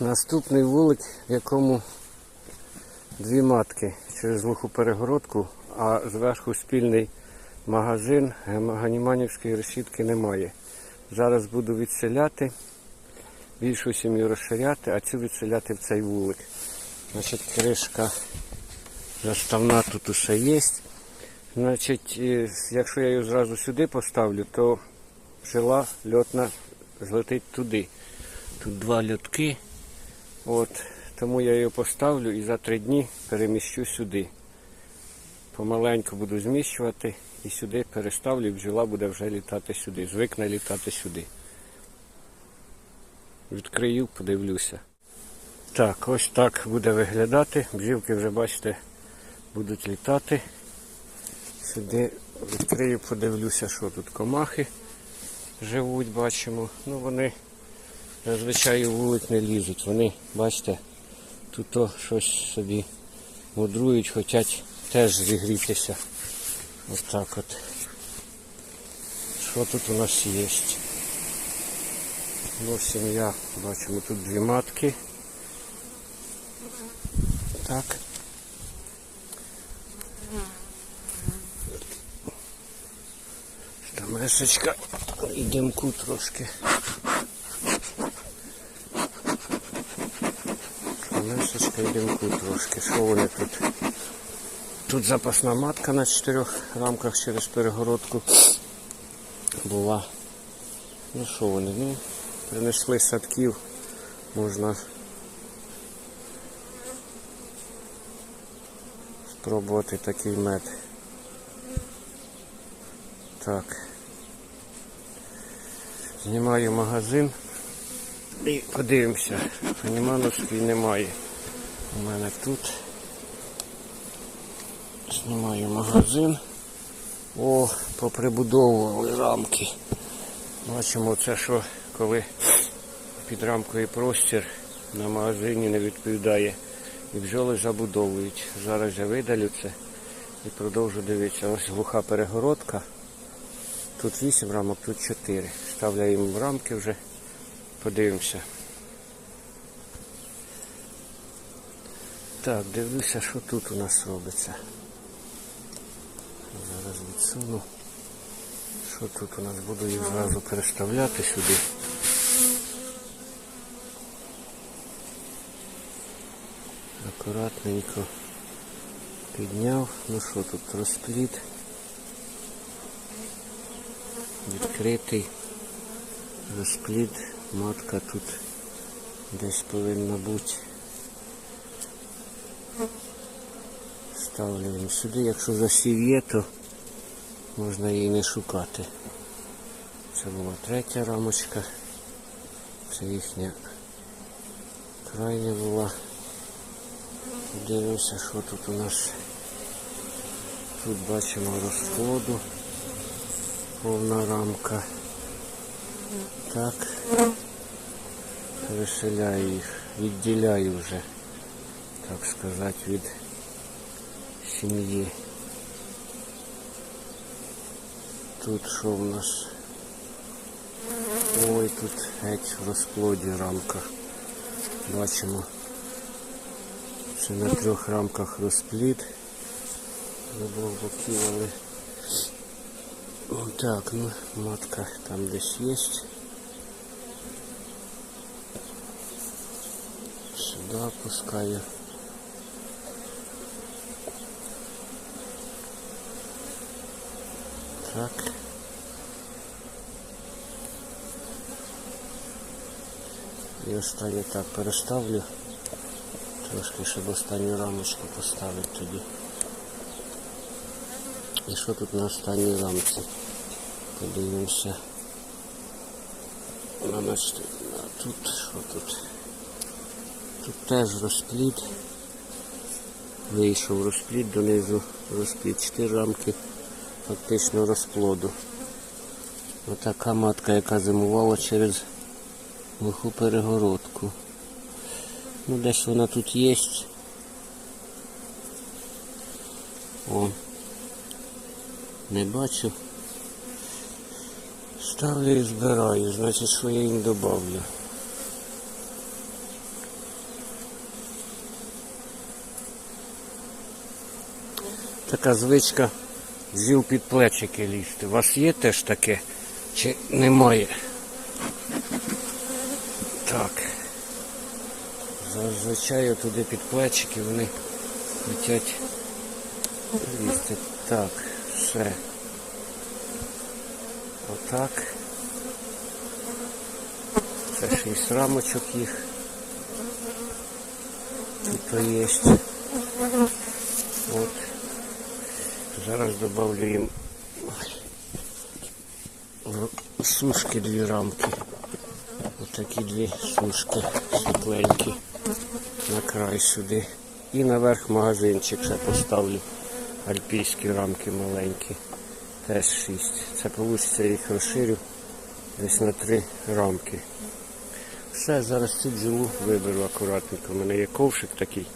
Наступний вулик, в якому дві матки через глуху перегородку, а зверху спільний магазин, Ганіманівської решітки немає. Зараз буду відселяти, більшу сім'ю розширяти, а цю відселяти в цей вулик. Значить, кришка заставна тут усе є. Значить, якщо я її зразу сюди поставлю, то пчела льотна злетить туди. Тут два льотки. От, тому я її поставлю і за три дні переміщу сюди. Помаленьку буду зміщувати і сюди переставлю, і бджола буде вже літати сюди. Звикне літати сюди. Відкрию, подивлюся. Так, ось так буде виглядати. Бджілки вже, бачите, будуть літати. Сюди відкрию, подивлюся, що тут комахи живуть, бачимо. Ну вони зазвичай у вулик не лізуть. Вони, бачите, тут то щось собі мудрують, хочуть теж зігрітися. Ось так от. Що тут у нас є? Ну, сім'я, бачимо, тут дві матки. Так. Стамесочка і димку трошки. Стамесочка і димку трошки. Що вони тут? Тут запасна матка на чотирьох рамках через перегородку була. Ну що вони? Ну, принесли садків, можна спробувати такий мед. Так. Знімаю магазин і подивимося. Анімановський немає. У мене тут. Знімаю магазин. О, поприбудовували рамки. Бачимо це, що коли під рамкою простір на магазині не відповідає. І бджоли забудовують. Зараз я видалю це і продовжу дивитися. Ось глуха перегородка. Тут 8 рамок, тут 4. Ставляємо рамки вже, подивимося. Так, дивлюся, що тут у нас робиться. Зараз відсуну. Що тут у нас буду їх зразу переставляти сюди. Акуратненько підняв. Ну що тут розпліт. Відкритий розпліт. Матка тут десь повинна бути. Ставлюємо сюди. Якщо засів є, то можна її не шукати. Це була третя рамочка. Це їхня крайня була. Дивимося, що тут у нас. Тут бачимо розходу. Повна рамка. Так. Виселяю їх, відділяю вже, так сказати, від сім'ї. Тут що в нас? Ой, тут геть в розплоді рамка. Бачимо. Це на трьох рамках розплід. З обох боків, але О, так, ну, матка там десь є. Сюди опускаю. Так. І останнє так переставлю. Трошки, щоб останню рамочку поставити тоді. І що тут на останній рамці? Подивимося. На значить, а тут що тут? Тут теж розплід. Вийшов розплід, донизу розплід. Чотири рамки фактично розплоду. Отака матка, яка зимувала через глуху перегородку. Ну, десь вона тут є. О, не бачу. Ставлю і збираю, значить своїм добавлю. Така звичка зіл під плечики лізти. У вас є теж таке? Чи немає? Так. Зазвичай туди під плечики вони летять лізти. Так, все. Отак. Це шість рамочок їх. Тут є. От. Зараз добавлю їм сушки дві рамки. Отакі дві сушки світленькі на край сюди. І наверх магазинчик ще поставлю. Альпійські рамки маленькі. Теж шість. Це вийде, їх розширю десь на три рамки. Все, зараз цю бджолу виберу акуратненько. У мене є ковшик такий.